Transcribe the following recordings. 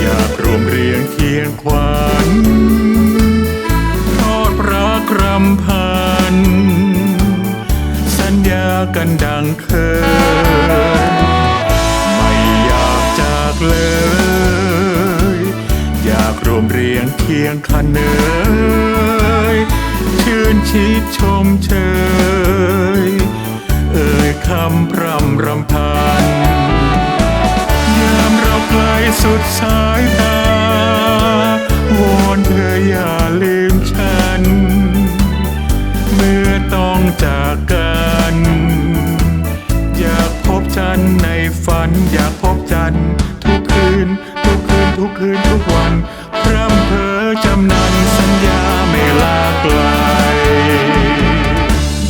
อยากรวมเรียงเคียงขวัญทอดพระกรำพัน สัญญากันดังเคย ไม่อยากจากเลย อยากรวมเรียงเคียงขันเนยชื่นชีพชมเชย ต้องจากกัน อยากพบจันในฝัน อยากพบจันทุกคืน ทุกคืน ทุกคืน ทุกวัน พร่ำเพอจำนันสัญญาไม่ลาไกล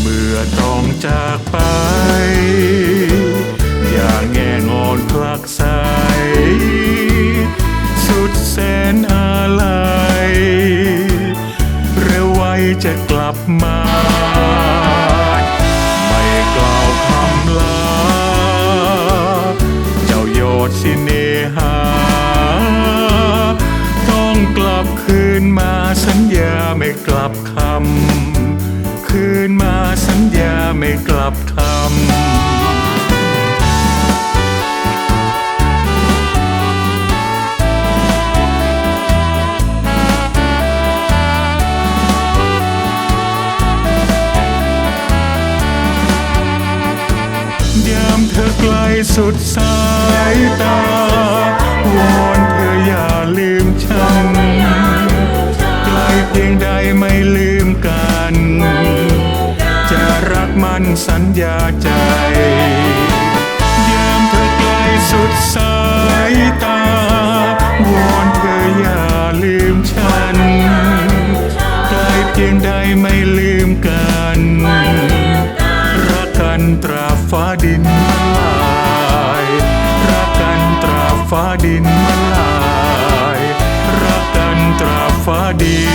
เมื่อต้องจากไป อย่าแง่งอนคลักใสสุดแสนอาลัยเร็วไวจะกลับมา ลับคืนมาสัญญาไม่กลับคำ คืนมาสัญญาไม่กลับคำยามเธอไกลสุดสายตา เพียงใดไม่ลืมกัน จะรักมันสัญญาใจ ยามเธอไกลสุดสายตา วอนเธออย่าลืมฉันไกลเพียงใดไม่ลืมกัน รักกันตราฟ้าดินมลาย รักกันตราฟ้าดินมลาย รักกันตราฟ้าดิน